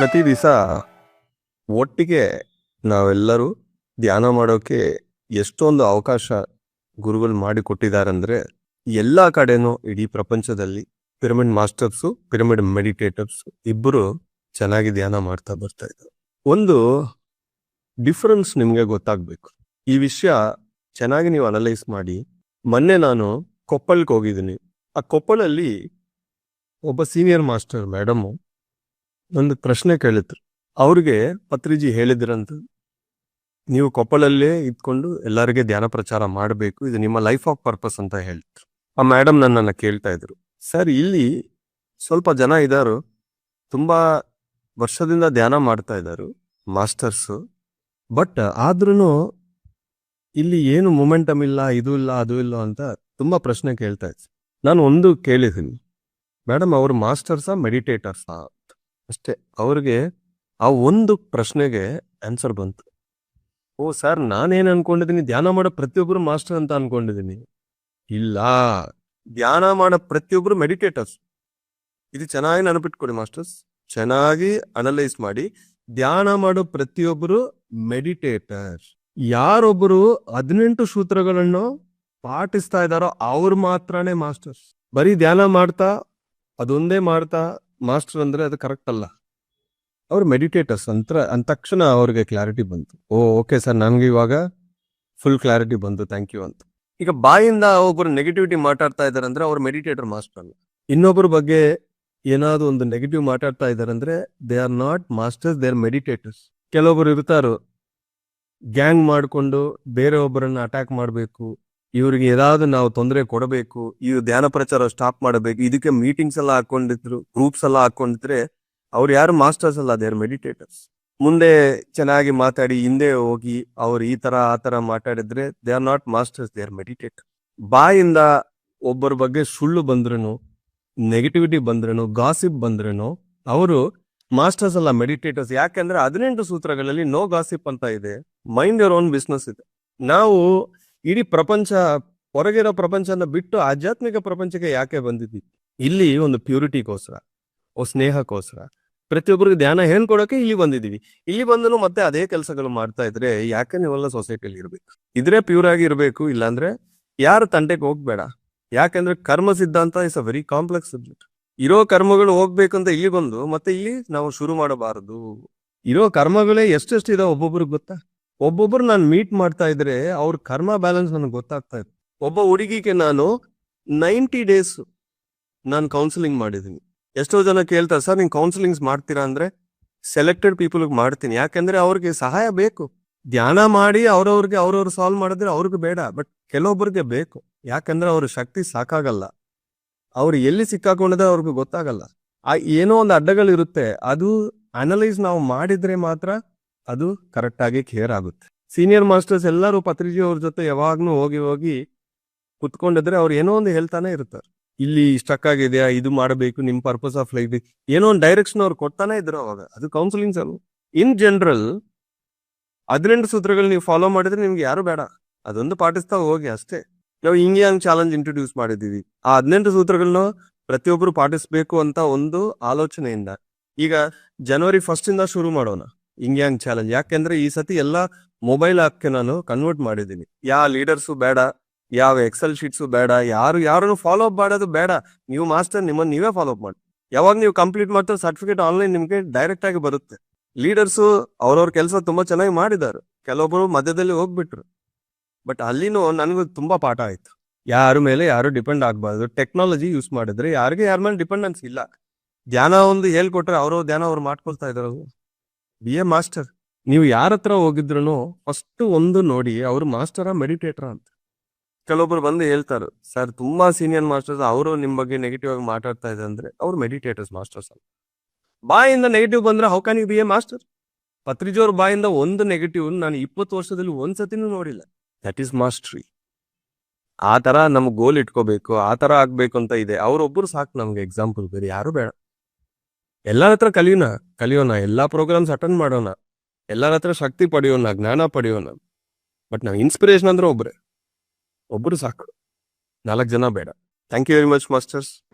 ಪ್ರತಿ ದಿವಸ ಒಟ್ಟಿಗೆ ನಾವೆಲ್ಲರೂ ಧ್ಯಾನ ಮಾಡೋಕೆ ಎಷ್ಟೊಂದು ಅವಕಾಶ ಗುರುಗಳು ಕೊಟ್ಟಿದ್ದಾರೆ ಎಲ್ಲ ಕಡೆನೂ ಇಡೀ ಪ್ರಪಂಚದಲ್ಲಿ ಪಿರಮಿಡ್ ಮಾಸ್ಟರ್ಸು, ಪಿರಮಿಡ್ ಮೆಡಿಟೇಟರ್ಸ್ ಇಬ್ಬರು ಚೆನ್ನಾಗಿ ಧ್ಯಾನ ಮಾಡ್ತಾ ಬರ್ತಾ ಇದ್ದಾರೆ. ಒಂದು ಡಿಫರೆನ್ಸ್ ನಿಮಗೆ ಗೊತ್ತಾಗಬೇಕು. ಈ ವಿಷಯ ಚೆನ್ನಾಗಿ ನೀವು ಅನಲೈಸ್ ಮಾಡಿ. ಮೊನ್ನೆ ನಾನು ಕೊಪ್ಪಳಕ್ಕೆ ಹೋಗಿದ್ದೀನಿ. ಆ ಕೊಪ್ಪಳಲ್ಲಿ ಒಬ್ಬ ಸೀನಿಯರ್ ಮಾಸ್ಟರ್, ಮೇಡಮ್ ಒಂದು ಪ್ರಶ್ನೆ ಕೇಳಿದ್ರು. ಅವ್ರಿಗೆ ಪತ್ರಿಜಿ ಹೇಳಿದ್ರಂತ. ನೀವು ಕೊಪ್ಪಳಲ್ಲೇ ಇದ್ಕೊಂಡು ಎಲ್ಲರಿಗೆ ಧ್ಯಾನ ಪ್ರಚಾರ ಮಾಡಬೇಕು. ಇದು ನಿಮ್ಮ ಲೈಫ್ ಆಫ್ ಪರ್ಪಸ್ ಅಂತ ಹೇಳಿದ್ರು ಆ ಮೇಡಮ್ ನನ್ನನ್ನು ಕೇಳ್ತಾ ಇದ್ರು. ಸರ್ ಇಲ್ಲಿ ಸ್ವಲ್ಪ ಜನ ಇದ್ದಾರು ತುಂಬಾ ವರ್ಷದಿಂದ ಧ್ಯಾನ ಮಾಡ್ತಾ ಇದ್ದಾರೆ ಮಾಸ್ಟರ್ಸು ಬಟ್ ಆದ್ರೂ ಇಲ್ಲಿ ಏನು ಮೊಮೆಂಟಮ್ ಇಲ್ಲ, ಇದು ಇಲ್ಲ, ಅದು ಇಲ್ಲ ಅಂತ ತುಂಬಾ ಪ್ರಶ್ನೆ ಕೇಳ್ತಾ ಇದ್ದೆ ನಾನು ಒಂದು ಕೇಳಿದ್ದೀನಿ. ಮೇಡಮ್ ಅವರು ಮಾಸ್ಟರ್ಸಾ ಮೆಡಿಟೇಟರ್ಸಾ ಅಷ್ಟೇ, ಅವ್ರಿಗೆ ಆ ಒಂದು ಪ್ರಶ್ನೆಗೆ ಆನ್ಸರ್ ಬಂತು. ಓ ಸರ್, ನಾನೇನ್ ಅನ್ಕೊಂಡಿದ್ದೀನಿ? ಧ್ಯಾನ ಮಾಡೋ ಪ್ರತಿಯೊಬ್ಬರು ಮಾಸ್ಟರ್ ಅಂತ ಅನ್ಕೊಂಡಿದ್ದೀನಿ. ಇಲ್ಲ, ಧ್ಯಾನ ಮಾಡೋ ಪ್ರತಿಯೊಬ್ಬರು ಮೆಡಿಟೇಟರ್ಸ್ ಇದು ಚೆನ್ನಾಗಿ ನೆನಪಿಟ್ಕೊಡಿ ಮಾಸ್ಟರ್ಸ್. ಚೆನ್ನಾಗಿ ಅನಲೈಸ್ ಮಾಡಿ, ಧ್ಯಾನ ಮಾಡೋ ಪ್ರತಿಯೊಬ್ಬರು ಮೆಡಿಟೇಟರ್ ಯಾರೊಬ್ಬರು ಹದಿನೆಂಟು ಸೂತ್ರಗಳನ್ನು ಪಾಠಿಸ್ತಾ ಇದ್ದಾರೋ ಅವ್ರು ಮಾತ್ರನೇ ಮಾಸ್ಟರ್ಸ್. ಬರೀ ಧ್ಯಾನ ಮಾಡ್ತಾ, ಅದೊಂದೇ ಮಾಡ್ತಾ ಮಾಸ್ಟರ್ ಅಂದ್ರೆ ಅದು ಕರೆಕ್ಟ್ ಅಲ್ಲ. ಅವ್ರು ಮೆಡಿಟೇಟರ್ಸ್ ಅಂತ ಅಂದ ತಕ್ಷಣ ಅವ್ರಿಗೆ ಕ್ಲಾರಿಟಿ ಬಂತು. ಓ ಓಕೆ ಸರ್ ನನಗೆ ಇವಾಗ ಫುಲ್ ಕ್ಲಾರಿಟಿ ಬಂತು ಥ್ಯಾಂಕ್ ಯು ಅಂತ. ಈಗ ಬಾಯಿಂದ ಒಬ್ಬರು ನೆಗೆಟಿವಿಟಿ ಮಾತಾಡ್ತಾ ಇದಾರೆ ಅಂದ್ರೆ ಅವ್ರು ಮೆಡಿಟೇಟರ್ ಮಾಸ್ಟರ್ ಅಲ್ಲ. ಇನ್ನೊಬ್ಬರ ಬಗ್ಗೆ ಏನಾದ್ರು ಒಂದು ನೆಗೆಟಿವ್ ಮಾತಾಡ್ತಾ ಇದ್ದಾರೆ ಅಂದ್ರೆ they are not masters they are meditators ಕೆಲವೊಬ್ಬರು ಇರ್ತಾರೋ ಗ್ಯಾಂಗ್ ಮಾಡಿಕೊಂಡು ಬೇರೆ ಒಬ್ಬರನ್ನ ಅಟ್ಯಾಕ್ ಮಾಡಬೇಕು. ಇವ್ರಿಗೆ ಏದಾದ್ರು ನಾವು ತೊಂದರೆ ಕೊಡಬೇಕು ಈ ಧ್ಯಾನ ಪ್ರಚಾರ ಸ್ಟಾಪ್ ಮಾಡಬೇಕು, ಇದಕ್ಕೆ ಮೀಟಿಂಗ್ಸ್ ಎಲ್ಲ ಹಾಕೊಂಡಿದ್ರು ಗ್ರೂಪ್ಸ್ ಎಲ್ಲ ಹಾಕೊಂಡಿದ್ರೆ ಅವ್ರು ಯಾರು ಮಾಸ್ಟರ್ಸ್ ಅಲ್ಲ ದೇರ್ ಮೆಡಿಟೇಟರ್ಸ್ ಮುಂದೆ ಚೆನ್ನಾಗಿ ಮಾತಾಡಿ, ಹಿಂದೆ ಹೋಗಿ ಅವ್ರು ಈ ತರ, ಆ ತರ ಮಾತಾಡಿದ್ರೆ they are not masters they are meditator ಬಾಯಿಂದ ಒಬ್ಬರ ಬಗ್ಗೆ ಸುಳ್ಳು ಬಂದ್ರೂ ನೆಗೆಟಿವಿಟಿ ಬಂದ್ರೂ ಗಾಸಿಪ್ ಬಂದ್ರೂ ಅವರು ಮಾಸ್ಟರ್ಸ್ ಅಲ್ಲ ಮೆಡಿಟೇಟರ್ಸ್ ಯಾಕೆಂದ್ರೆ ಹದಿನೆಂಟು ಸೂತ್ರಗಳಲ್ಲಿ ನೋ ಗಾಸಿಪ್ ಅಂತ ಇದೆ. ಮೈಂಡ್ ಯೋರ್ ಓನ್ ಬಿಸ್ನೆಸ್ ಇದೆ. ನಾವು ಇಡೀ ಪ್ರಪಂಚ, ಹೊರಗಿರೋ ಪ್ರಪಂಚನ ಬಿಟ್ಟು ಆಧ್ಯಾತ್ಮಿಕ ಪ್ರಪಂಚಕ್ಕೆ ಯಾಕೆ ಬಂದಿದ್ದೀವಿ ಇಲ್ಲಿ ಒಂದು ಪ್ಯೂರಿಟಿಗೋಸ್ಕರ, ಓ ಸ್ನೇಹಕ್ಕೋಸ್ಕರ. ಪ್ರತಿಯೊಬ್ಬರಿಗೆ ಧ್ಯಾನ ಹೇಳ್ಕೊಡೋಕೆ ಇಲ್ಲಿ ಬಂದಿದೀವಿ ಇಲ್ಲಿ ಬಂದನು ಮತ್ತೆ ಅದೇ ಕೆಲಸಗಳು ಮಾಡ್ತಾ ಇದ್ರೆ ಯಾಕೆ ನೀವೆಲ್ಲ ಸೊಸೈಟಿಯಲ್ಲಿ ಇರ್ಬೇಕು? ಇದ್ರೆ ಪ್ಯೂರ್ ಆಗಿ ಇರ್ಬೇಕು, ಇಲ್ಲಾಂದ್ರೆ ಯಾರು ತಂಟೆಗೆ ಹೋಗ್ಬೇಡ. ಯಾಕಂದ್ರೆ ಕರ್ಮ ಸಿದ್ಧಾಂತ is a very complex subject ಇರೋ ಕರ್ಮಗಳು ಹೋಗ್ಬೇಕಂತ ಇಲ್ಲಿ ಬಂದು ಮತ್ತೆ ಇಲ್ಲಿ ನಾವು ಶುರು ಮಾಡಬಾರದು. ಇರೋ ಕರ್ಮಗಳೇ ಎಷ್ಟೆಷ್ಟು ಇದಾವೆ ಒಬ್ಬೊಬ್ರಿಗೆ ಗೊತ್ತಾ? ಒಬ್ಬೊಬ್ರು ನಾನು ಮೀಟ್ ಮಾಡ್ತಾ ಇದ್ರೆ ಅವ್ರ ಕರ್ಮ ಬ್ಯಾಲೆನ್ಸ್ ನನಗೆ ಗೊತ್ತಾಗ್ತಾ ಇತ್ತು. ಒಬ್ಬ ಹುಡುಗಿಗೆ ನಾನು ನೈಂಟಿ ಡೇಸ್ ನಾನು ಕೌನ್ಸಿಲಿಂಗ್ ಮಾಡಿದ್ದೀನಿ. ಎಷ್ಟೋ ಜನ ಕೇಳ್ತಾರೆ, ಸರ್ ನೀವು ಕೌನ್ಸಿಲಿಂಗ್ಸ್ ಮಾಡ್ತೀರಾ? ಅಂದ್ರೆ ಸೆಲೆಕ್ಟೆಡ್ ಪೀಪಲ್ಗೆ ಮಾಡ್ತೀನಿ. ಯಾಕಂದ್ರೆ ಅವ್ರಿಗೆ ಸಹಾಯ ಬೇಕು. ಧ್ಯಾನ ಮಾಡಿ ಅವ್ರವ್ರಿಗೆ ಅವ್ರವ್ರು ಸಾಲ್ವ್ ಮಾಡಿದ್ರೆ ಅವ್ರಿಗೆ ಬೇಡ ಬಟ್ ಕೆಲವೊಬ್ಬರಿಗೆ ಬೇಕು. ಯಾಕಂದ್ರೆ ಅವ್ರ ಶಕ್ತಿ ಸಾಕಾಗಲ್ಲ. ಅವ್ರು ಎಲ್ಲಿ ಸಿಕ್ಕಾಕೊಂಡಿದ್ರೆ ಅವ್ರಿಗೆ ಗೊತ್ತಾಗಲ್ಲ. ಆ ಏನೋ ಒಂದು ಅಡ್ಡಗಳಿರುತ್ತೆ, ಅದು ಅನಲೈಸ್ ನಾವು ಮಾಡಿದ್ರೆ ಮಾತ್ರ ಅದು ಕರೆಕ್ಟ್ ಆಗಿ ಕೇರ್ ಆಗುತ್ತೆ. ಸೀನಿಯರ್ ಮಾಸ್ಟರ್ಸ್ ಎಲ್ಲರೂ ಪತ್ರಿಜಿ ಅವ್ರ ಜೊತೆ ಯಾವಾಗ್ನೂ ಹೋಗಿ ಹೋಗಿ ಕುತ್ಕೊಂಡಿದ್ರೆ ಅವ್ರು ಏನೋ ಒಂದು ಹೇಳ್ತಾನೆ ಇರ್ತಾರೆ. ಇಲ್ಲಿ ಸ್ಟಕ್ ಆಗಿದೆಯಾ, ಇದು ಮಾಡಬೇಕು, ನಿಮ್ ಪರ್ಪಸ್ ಆಫ್ ಲೈಫ್ ಏನೋ ಒಂದು ಡೈರೆಕ್ಷನ್ ಅವ್ರು ಕೊಡ್ತಾನೆ ಇದ್ರು ಅವಾಗ. ಅದು ಕೌನ್ಸಿಲಿಂಗ್ಸ್ ಅಲ್ಲ ಇನ್ ಜನರಲ್ ಹದಿನೆಂಟು ಸೂತ್ರಗಳು ನೀವು ಫಾಲೋ ಮಾಡಿದ್ರೆ ನಿಮ್ಗೆ ಯಾರು ಬೇಡ. ಅದೊಂದು ಪಾಟಿಸ್ತಾ ಹೋಗಿ ಅಷ್ಟೇ. ನಾವು ಹಿಂಗೆ ಹಂಗ್ ಚಾಲೆಂಜ್ ಇಂಟ್ರೊಡ್ಯೂಸ್ ಮಾಡಿದೀವಿ ಆ ಹದಿನೆಂಟು ಸೂತ್ರಗಳನ್ನ ಪ್ರತಿಯೊಬ್ರು ಪಾಟಿಸ್ಬೇಕು ಅಂತ ಒಂದು ಆಲೋಚನೆಯಿಂದ. ಈಗ ಜನವರಿ ಫಸ್ಟ್ ಇಂದ ಶುರು ಮಾಡೋಣ. ಹಿಂಗೆ ಚಾಲೆಂಜ್ ಯಾಕೆಂದ್ರೆ ಈ ಸತಿ ಎಲ್ಲ ಮೊಬೈಲ್ ಆಪ್ಗೆ ನಾನು ಕನ್ವರ್ಟ್ ಮಾಡಿದ್ದೀನಿ. ಯಾವ ಲೀಡರ್ಸು ಬೇಡ, ಯಾವ ಎಕ್ಸೆಲ್ ಶೀಟ್ಸು ಬೇಡ, ಯಾರು, ಯಾರನ್ನು ಫಾಲೋ ಅಪ್ ಮಾಡೋದು ಬೇಡ. ನೀವು ಮಾಸ್ಟರ್ ನಿಮ್ಮನ್ನ ನೀವೇ ಫಾಲೋ ಅಪ್ ಮಾಡಿ. ಯಾವಾಗ ನೀವು ಕಂಪ್ಲೀಟ್ ಮಾಡ್ತಾರೆ ಸರ್ಟಿಫಿಕೇಟ್ ಆನ್ಲೈನ್ ನಿಮಗೆ ಡೈರೆಕ್ಟ್ ಆಗಿ ಬರುತ್ತೆ. ಲೀಡರ್ಸು ಅವ್ರವ್ರ ಕೆಲಸ ತುಂಬಾ ಚೆನ್ನಾಗಿ ಮಾಡಿದ್ದಾರೆ. ಕೆಲವೊಬ್ಬರು ಮಧ್ಯದಲ್ಲಿ ಹೋಗ್ಬಿಟ್ರು. ಬಟ್ ಅಲ್ಲಿನೂ ನನಗೂ ತುಂಬಾ ಪಾಠ ಆಯ್ತು. ಯಾರ ಮೇಲೆ ಯಾರು ಡಿಪೆಂಡ್ ಆಗಬಾರ್ದು. ಟೆಕ್ನಾಲಜಿ ಯೂಸ್ ಮಾಡಿದ್ರೆ ಯಾರಿಗೆ ಯಾರ ಮೇಲೆ ಡಿಪೆಂಡೆನ್ಸ್ ಇಲ್ಲ. ಧ್ಯಾನ ಒಂದು ಹೇಳ್ಕೊಟ್ರೆ ಅವರು ಧ್ಯಾನ ಅವ್ರು ಮಾಡ್ಕೊಳ್ತಾ ಇದಾರೆ ಬಿ ಎ ಮಾಸ್ಟರ್ ನೀವು ಯಾರ ಹತ್ರ ಹೋಗಿದ್ರು ಫಸ್ಟ್ ಒಂದು ನೋಡಿ, ಅವ್ರು ಮಾಸ್ಟರ ಮೆಡಿಟೇಟರ್ ಅಂತ. ಕೆಲವೊಬ್ರು ಬಂದು ಹೇಳ್ತಾರೆ ಸರ್ ತುಂಬಾ ಸೀನಿಯರ್ ಮಾಸ್ಟರ್ಸ್ ಅವರು ನಿಮ್ ಬಗ್ಗೆ ನೆಗೆಟಿವ್ ಆಗಿ ಮಾತಾಡ್ತಾ ಇದ್ದಾರೆ ಅಂದ್ರೆ ಅವ್ರು ಮೆಡಿಟೇಟರ್ಸ್ ಮಾಸ್ಟರ್ಸ್ ಅಲ್ಲ. ಬಾಯಿಂದ ನೆಗೆಟಿವ್ ಬಂದ್ರೆ how can you be a master ಪತ್ರಿಜೋರ್ ಬಾಯಿಂದ ಒಂದು ನೆಗೆಟಿವ್ ನಾನು ಇಪ್ಪತ್ತು ವರ್ಷದಲ್ಲಿ ಒಂದ್ಸತಿನೂ ನೋಡಿಲ್ಲ. ದಟ್ ಈಸ್ ಮಾಸ್ಟ್ರಿ ಆ ತರ ನಮ್ಗೆ ಗೋಲ್ ಇಟ್ಕೋಬೇಕು, ಆ ತರ ಆಗ್ಬೇಕು ಅಂತ ಇದೆ. ಅವ್ರೊಬ್ರು ಸಾಕು ನಮ್ಗೆ ಎಕ್ಸಾಂಪಲ್ ಬೇರೆ ಯಾರು ಬೇಡ. ಎಲ್ಲರ ಹತ್ರ ಕಲಿಯೋಣ ಕಲಿಯೋಣ, ಎಲ್ಲಾ ಪ್ರೋಗ್ರಾಮ್ಸ್ ಅಟೆಂಡ್ ಮಾಡೋಣ ಎಲ್ಲರ ಹತ್ರ ಶಕ್ತಿ ಪಡೆಯೋಣ, ಜ್ಞಾನ ಪಡೆಯೋಣ. ಬಟ್ ನಾವು ಇನ್ಸ್ಪಿರೇಷನ್ ಅಂದ್ರೆ ಒಬ್ರೆ. ಒಬ್ರು ಸಾಕು. ನಾಲ್ಕು ಜನ ಬೇಡ. Thank you very much masters